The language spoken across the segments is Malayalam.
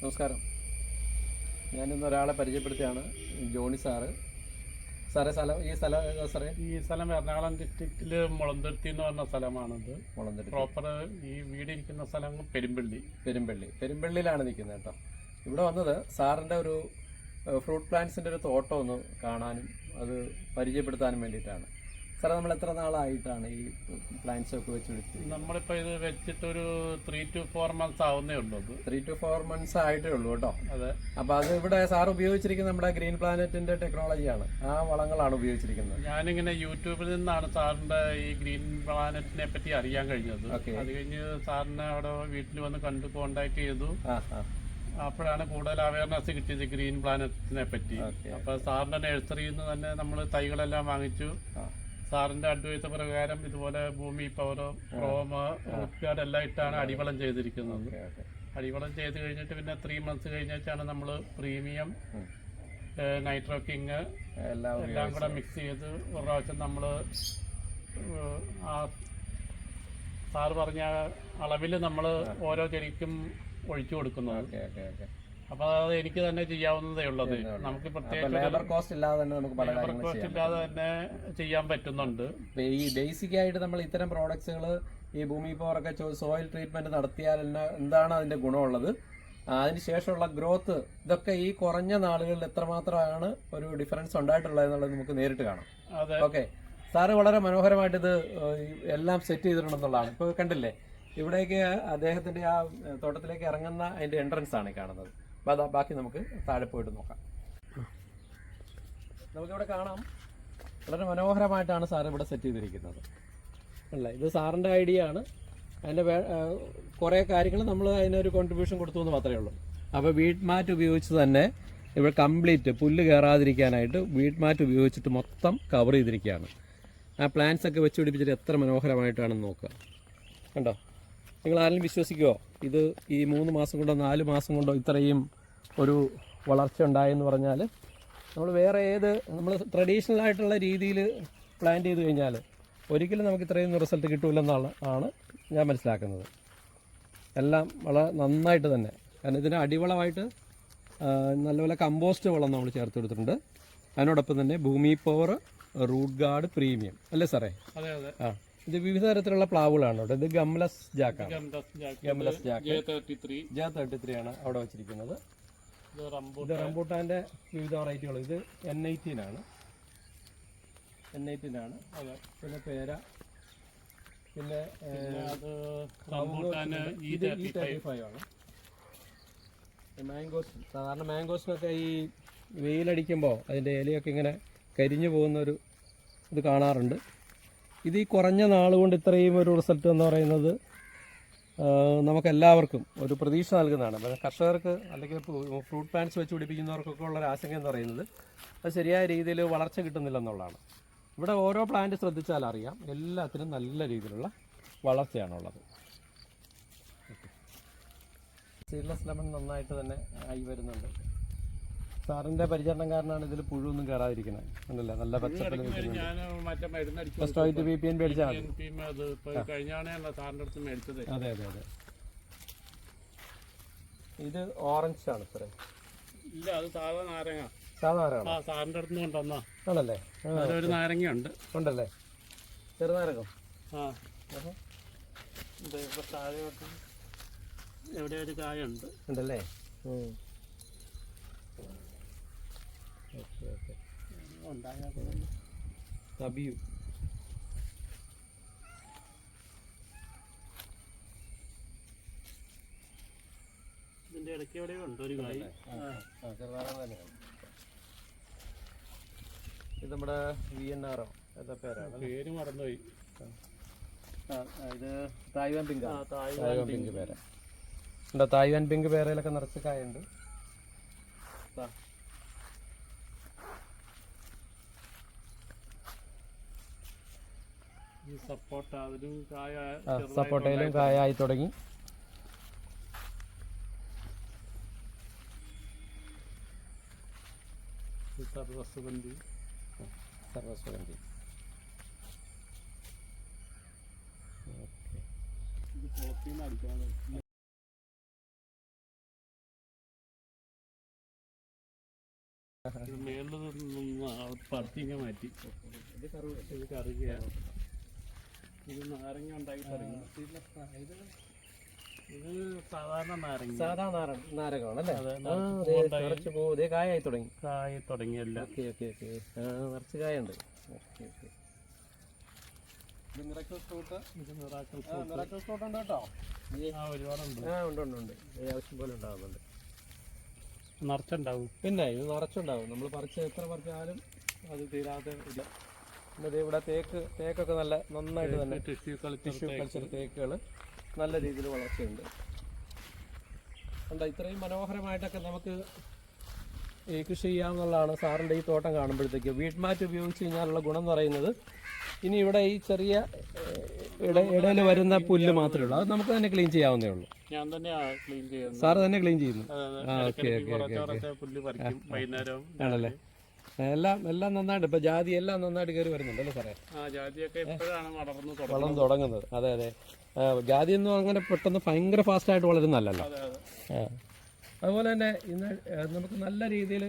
നമസ്കാരം. ഞാനിന്ന് ഒരാളെ പരിചയപ്പെടുത്തിയാണ് ജോണി സാറ്. സാറേ സ്ഥലം ഈ സ്ഥലം ഏതാ സാറേ? ഈ സ്ഥലം എറണാകുളം ഡിസ്ട്രിക്റ്റിൽ മുളന്തുരുത്തി എന്ന് പറഞ്ഞ സ്ഥലമാണിത്. മുളന്തുരുത്തി. പ്രോപ്പർ ഈ വീട് ഇരിക്കുന്ന സ്ഥലം പെരുമ്പള്ളി. പെരുമ്പള്ളി. പെരുമ്പള്ളിയിലാണ് നിൽക്കുന്നത് കേട്ടോ ഇവിടെ വന്നത് സാറിന്റെ ഒരു ഫ്രൂട്ട് പ്ലാന്റ്സിന്റെ ഒരു തോട്ടം ഒന്ന് കാണാനും അത് പരിചയപ്പെടുത്താനും വേണ്ടിയിട്ടാണ്. സാറേ നമ്മൾ എത്ര നാളായിട്ടാണ് ഈ പ്ലാന്റ്സ് ഒക്കെ വെച്ച് പിടിച്ച് നമ്മളിപ്പോ ഇത് വെച്ചിട്ടൊരു ത്രീ ടു ഫോർ മന്ത്സ് ആവുന്നേ ഉള്ളൂ ത്രീ ടു ഫോർ മന്ത്സ് ആയിട്ടേ ഉള്ളൂ കേട്ടോ. അതെ. അപ്പോൾ അത് ഇവിടെ സാർ ഉപയോഗിച്ചിരിക്കുന്ന നമ്മുടെ ഗ്രീൻ പ്ലാനറ്റിന്റെ ടെക്നോളജിയാണ് ആ വളങ്ങളാണ് ഉപയോഗിച്ചിരിക്കുന്നത്. ഞാനിങ്ങനെ യൂട്യൂബിൽ നിന്നാണ് സാറിന്റെ ഈ ഗ്രീൻ പ്ലാനറ്റിനെ പറ്റി അറിയാൻ കഴിഞ്ഞത്. അത് കഴിഞ്ഞ് സാറിനെ അവിടെ വീട്ടിൽ വന്ന് കണ്ട് കോണ്ടാക്ട് ചെയ്തു. അപ്പോഴാണ് കൂടുതൽ അവയർനെസ് കിട്ടിയത് ഗ്രീൻ പ്ലാനറ്റിനെ പറ്റി. അപ്പൊ സാറിന്റെ നഴ്സറിയിൽ നിന്ന് തന്നെ നമ്മൾ തൈകളെല്ലാം വാങ്ങിച്ചു. സാറിന്റെ അഡ്വൈസ് പ്രകാരം ഇതുപോലെ ഭൂമി പവർ ക്രോമ റൂട്ട്ഗാർഡ് എല്ലാം ഇട്ടാണ് അടിവളം ചെയ്തിരിക്കുന്നത്. അടിവളം ചെയ്ത് കഴിഞ്ഞിട്ട് പിന്നെ ത്രീ മന്ത്സ് കഴിഞ്ഞിട്ടാണ് നമ്മൾ പ്രീമിയം നൈട്രോക്കിങ് നൈട്രോ കിങ് എല്ലാം എല്ലാം കൂടെ മിക്സ് ചെയ്ത് ഒരു പ്രാവശ്യം നമ്മൾ ആ സാറ് പറഞ്ഞ അളവിൽ നമ്മൾ ഓരോ ചെടിക്കും ഒഴിച്ചു കൊടുക്കുന്നു. അപ്പൊ അത് എനിക്ക് തന്നെ ചെയ്യാവുന്നതേ ഉള്ളത്. നമുക്ക് ലേബർ കോസ്റ്റ് ഇല്ലാതെ തന്നെ നമുക്ക് പല കാര്യങ്ങളും കോസ്റ്റ് ചെയ്യാം ഇല്ലാതെ തന്നെ ചെയ്യാൻ പറ്റുന്നുണ്ട്. ഇപ്പൊ ഈ ബേസിക് ആയിട്ട് നമ്മൾ ഇത്തരം പ്രോഡക്ട്സുകൾ ഈ ഭൂമി പവറൊക്കെ സോയിൽ ട്രീറ്റ്മെന്റ് നടത്തിയാൽ എന്നാ- എന്താണ് അതിന്റെ ഗുണമുള്ളത്? ആ, അതിന് ശേഷമുള്ള ഗ്രോത്ത് ഇതൊക്കെ ഈ കുറഞ്ഞ നാളുകളിൽ എത്രമാത്രമാണ് ഒരു ഡിഫറൻസ് ഉണ്ടായിട്ടുള്ളത് എന്നുള്ളത് നമുക്ക് നേരിട്ട് കാണാം. അതെ. ഓക്കെ സാറ് വളരെ മനോഹരമായിട്ട് ഇത് ഏഹ്, ഈ എല്ലാം സെറ്റ് ചെയ്തിട്ടുണ്ടെന്നുള്ളതാണ്. ഇപ്പോൾ കണ്ടില്ലേ? ഇവിടേക്ക് അദ്ദേഹത്തിന്റെ ആ ഏഹ്, തോട്ടത്തിലേക്ക് ഇറങ്ങുന്ന അതിന്റെ എൻട്രൻസ് ആണ് ഈ കാണുന്നത്. ബാക്കി നമുക്ക് താഴെ പോയിട്ട് നോക്കാം. നമുക്കിവിടെ കാണാം. വളരെ മനോഹരമായിട്ടാണ് സാർ ഇവിടെ സെറ്റ് ചെയ്തിരിക്കുന്നത്. അല്ല? ഇത് സാറിന്റെ ഐഡിയ ആണ്. അതിന്റെ കുറേ കാര്യങ്ങൾ നമ്മൾ അതിനൊരു കോൺട്രിബ്യൂഷൻ കൊടുത്തു എന്ന് മാത്രമേ ഉള്ളൂ. അപ്പോൾ വീട്ട് മാറ്റ് ഉപയോഗിച്ച് തന്നെ ഇവിടെ കംപ്ലീറ്റ് പുല്ല് കയറാതിരിക്കാനായിട്ട് വീട്ട് മാറ്റ് ഉപയോഗിച്ചിട്ട് മൊത്തം കവർ ചെയ്തിരിക്കുകയാണ്. ആ പ്ലാന്റ്സ് ഒക്കെ വെച്ച് പിടിപ്പിച്ചിട്ട് എത്ര മനോഹരമായിട്ടാണെന്ന് നോക്കുക. കണ്ടോ? നിങ്ങൾ ആരെങ്കിലും വിശ്വസിക്കുമോ ഇത് ഈ മൂന്ന് മാസം കൊണ്ടോ നാല് മാസം കൊണ്ടോ ഇത്രയും ഒരു വളർച്ച ഉണ്ടായെന്ന് പറഞ്ഞാൽ നമ്മൾ വേറെ ഏത് നമ്മൾ ട്രഡീഷണൽ ആയിട്ടുള്ള രീതിയിൽ പ്ലാൻ ചെയ്ത് കഴിഞ്ഞാൽ ഒരിക്കലും നമുക്ക് ഇത്രയും റിസൾട്ട് കിട്ടൂലെന്നാണ് ആണ് ഞാൻ മനസ്സിലാക്കുന്നത്. എല്ലാം വളരെ നന്നായിട്ട് തന്നെ. കാരണം ഇതിന് അടിവളമായിട്ട് നല്ലപോലെ കമ്പോസ്റ്റ് വളം നമ്മൾ ചേർത്ത് കൊടുത്തിട്ടുണ്ട്. അതിനോടൊപ്പം തന്നെ ഭൂമി പവർ റൂട്ട് ഗാർഡ് പ്രീമിയം അല്ലേ സാറേ? അതെ അതെ. ആ. ഇത് വിവിധ തരത്തിലുള്ള പ്ലാവുകളാണ് കേട്ടോ. ഇത് ഗംലസ് ജാക്കാണ്. Gumless jack. ജാ തേർട്ടി ത്രീ ആണ് അവിടെ വെച്ചിരിക്കുന്നത്. ഇത് റംബൂട്ടാന്റെ റംബൂട്ടാന്റെ വിവിധ വെറൈറ്റികൾ ഇത് എൻ ആണ്. എൻ ആണ്. അതെ പിന്നെ പേര. പിന്നെ ഇത് ഈ തേർട്ടി ഫൈവ് ആണ്. മാംഗോസ് സാധാരണ മാംഗോസിനൊക്കെ ഈ വെയിലടിക്കുമ്പോൾ അതിന്റെ ഇലയൊക്കെ ഇങ്ങനെ കരിഞ്ഞു പോകുന്ന ഒരു ഇത് കാണാറുണ്ട്. ഇത് ഈ കുറഞ്ഞ നാളുകൊണ്ട് ഇത്രയും ഒരു റിസൾട്ട് എന്ന് പറയുന്നത് നമുക്കെല്ലാവർക്കും ഒരു പ്രതീക്ഷ നൽകുന്നതാണ്. കർഷകർക്ക് അല്ലെങ്കിൽ ഫ്രൂട്ട് പ്ലാന്റ്സ് വെച്ച് പിടിപ്പിക്കുന്നവർക്കൊക്കെ ഉള്ള ഒരു ആശങ്ക എന്ന് പറയുന്നത് അത് ശരിയായ രീതിയിൽ വളർച്ച കിട്ടുന്നില്ലെന്നുള്ളതാണ്. ഇവിടെ ഓരോ പ്ലാന്റ് ശ്രദ്ധിച്ചാൽ അറിയാം എല്ലാത്തിനും നല്ല രീതിയിലുള്ള വളർച്ചയാണുള്ളത്. സീഡ്ലെസ് ലെമൺ നന്നായിട്ട് തന്നെ ആയി വരുന്നുണ്ട്. സാറിന്റെ പരിചരണം കാരണമാണ് ഇതിൽ പുഴുവൊന്നും കയറാതിരിക്കുന്നത് ഉണ്ടല്ലേ നല്ല മരുന്ന് ഫസ്റ്റ് ആയിട്ട് ബി പി എൻ അത് സാറിന്റെ അതെ അതെ ഇത് ഓറഞ്ച് ആണ് സാറേ. ഇല്ല അത് സാധാ നാരങ്ങ. സാധാരണ ആ സാറിന്റെ അടുത്ത് കൊണ്ടുവന്നാ. ആണല്ലേ? ഒരു നാരങ്ങയുണ്ട്. ഉണ്ടല്ലേ? ചെറുനാരകം ആ. താഴെയോട്ട് എവിടെ ഒരു കായുണ്ട് ഉണ്ടല്ലേ? ഓക്കെ ഓക്കെ നബിയു ഇതിന്റെ ഇടയ്ക്ക് എവിടെയോ ഉണ്ട് ഒരു കായ്. ഇത് നമ്മുടെ വി എൻ ആർ എന്താ പേരാണ്. പേര് മറന്നുപോയി. ഇത് തായ്വാൻ പിങ്ക് തായ്വാൻ പിങ്ക്. പേര. എന്താ തായ്വാൻ പിങ്ക് പേരയിലൊക്കെ നിറച്ച് കായുണ്ട്. അതിലും കായ ആയി സപ്പോട്ടയിലും തുടങ്ങി. സർവസുഗന്ധി മേളിൽ നിന്ന് മാറ്റി. ഇത് കറുകയാണ് ഇത് നാരങ്ങ ഉണ്ടാക്കി തുടങ്ങി ഇത് സാധാരണ നാരങ്ങ. സാധാ നാരങ്ങ നിറച്ച് ഇതേ കായായി തുടങ്ങി. കായ തുടങ്ങിയല്ല. Okay okay okay. നിറച്ച് കായുണ്ട്. Okay okay. ഇത് മിറക്കിൾ ഫ്രൂട്ട്. ഇത് മിറാക്കിൾ ആ മിറക്കിൾ ഫ്രൂട്ട് ഉണ്ട് കേട്ടോ. ആ ഒരുപാടുണ്ട്. ആ ഉണ്ട് ഉണ്ട് ആവശ്യം പോലെ ഉണ്ടാകുന്നുണ്ട് നിറച്ചുണ്ടാവും. പിന്നെ ഇത് നിറച്ചുണ്ടാവും. നമ്മൾ പറിച്ച് എത്ര പറിച്ചാലും അത് തീരാതെ ഇല്ല. ദേ ഇവിടെ തേക്ക് തേക്കൊക്കെ നല്ല നന്നായിട്ട് തന്നെ ടിഷ്യൂ കൾച്ചർ തേക്കുകൾ നല്ല രീതിയിൽ വളർച്ചയുണ്ട്. ഉണ്ട് ഇത്രയും മനോഹരമായിട്ടൊക്കെ നമുക്ക് ഈ കൃഷി ചെയ്യാമെന്നുള്ളതാണ് സാറിന്റെ ഈ തോട്ടം കാണുമ്പോഴത്തേക്ക്. വീട്ട്മാറ്റ് ഉപയോഗിച്ച് കഴിഞ്ഞാലുള്ള ഗുണം എന്ന് പറയുന്നത് ഇനി ഇവിടെ ഈ ചെറിയ ഇട ഇടയിൽ വരുന്ന പുല്ല് മാത്രമേ ഉള്ളൂ. അത് നമുക്ക് തന്നെ ക്ലീൻ ചെയ്യാവുന്നേ ഉള്ളൂ. ഞാൻ തന്നെ ക്ലീൻ ചെയ്യുന്നത് സാറ് തന്നെ ക്ലീൻ ചെയ്യുന്നു. ആ, ഓക്കേ, ഓക്കെ ഓക്കേ, ആണല്ലേ? എല്ലാം എല്ലാം നന്നായിട്ട് ഇപ്പൊ ജാതി എല്ലാം നന്നായിട്ട് കയറി വരുന്നുണ്ട് അല്ലേ സാറേ? ജാതിയൊക്കെ ഇപ്പോഴാണ് വളർന്നു തുടങ്ങുന്നത്. അതെ അതെ. ജാതി ഒന്നും അങ്ങനെ പെട്ടെന്ന് ഭയങ്കര ഫാസ്റ്റായിട്ട് വളരുന്നല്ലല്ലോ അതെ അതെ. അതുപോലെ തന്നെ ഇന്ന് നമുക്ക് നല്ല രീതിയിൽ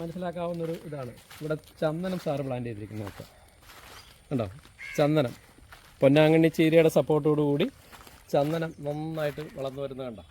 മനസ്സിലാക്കാവുന്ന ഒരു ഇതാണ്. ഇവിടെ ചന്ദനം സാറ് പ്ലാന്റ് ചെയ്തിരിക്കുന്നതൊക്കെ. കണ്ടോ? ചന്ദനം. പൊന്നാങ്കണ്ണി ചീരയുടെ സപ്പോർട്ടോടു കൂടി ചന്ദനം നന്നായിട്ട് വളർന്നു വരുന്നത് കണ്ടോ?